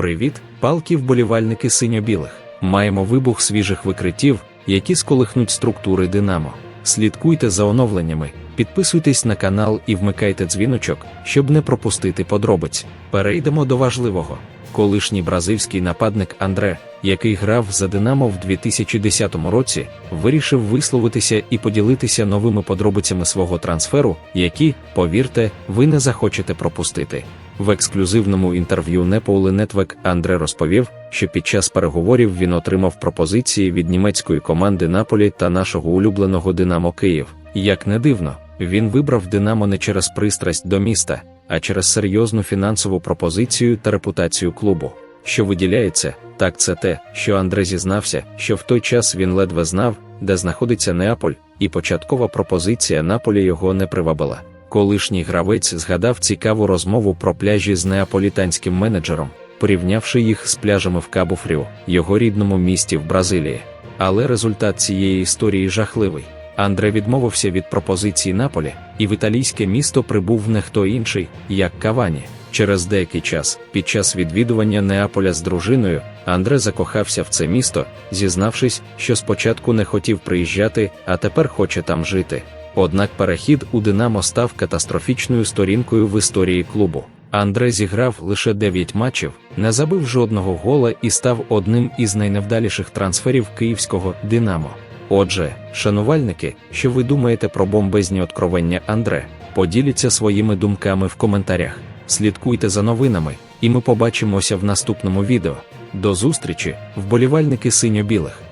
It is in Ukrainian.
Привіт, палки вболівальники синьо-білих. Маємо вибух свіжих викриттів, які сколихнуть структури Динамо. Слідкуйте за оновленнями, підписуйтесь на канал і вмикайте дзвіночок, щоб не пропустити подробиць. Перейдемо до важливого. Колишній бразильський нападник Андре, який грав за Динамо в 2010 році, вирішив висловитися і поділитися новими подробицями свого трансферу, які, повірте, ви не захочете пропустити. В ексклюзивному інтерв'ю Неполи Нетвек Андре розповів, що під час переговорів він отримав пропозиції від німецької команди Наполі та нашого улюбленого Динамо Київ. Як не дивно, він вибрав Динамо не через пристрасть до міста, а через серйозну фінансову пропозицію та репутацію клубу. Що виділяється, так це те, що Андре зізнався, що в той час він ледве знав, де знаходиться Неаполь, і початкова пропозиція Наполі його не привабила. Колишній гравець згадав цікаву розмову про пляжі з неаполітанським менеджером, порівнявши їх з пляжами в Кабу-Фріо, його рідному місті в Бразилії. Але результат цієї історії жахливий. Андре відмовився від пропозиції Наполі, і в італійське місто прибув не хто інший, як Кавані. Через деякий час, під час відвідування Неаполя з дружиною, Андре закохався в це місто, зізнавшись, що спочатку не хотів приїжджати, а тепер хоче там жити. Однак перехід у Динамо став катастрофічною сторінкою в історії клубу. Андре зіграв лише 9 матчів, не забив жодного гола і став одним із найневдаліших трансферів київського Динамо. Отже, шанувальники, що ви думаєте про бомбезні откровення Андре, поділіться своїми думками в коментарях. Слідкуйте за новинами, і ми побачимося в наступному відео. До зустрічі, вболівальники синьо-білих.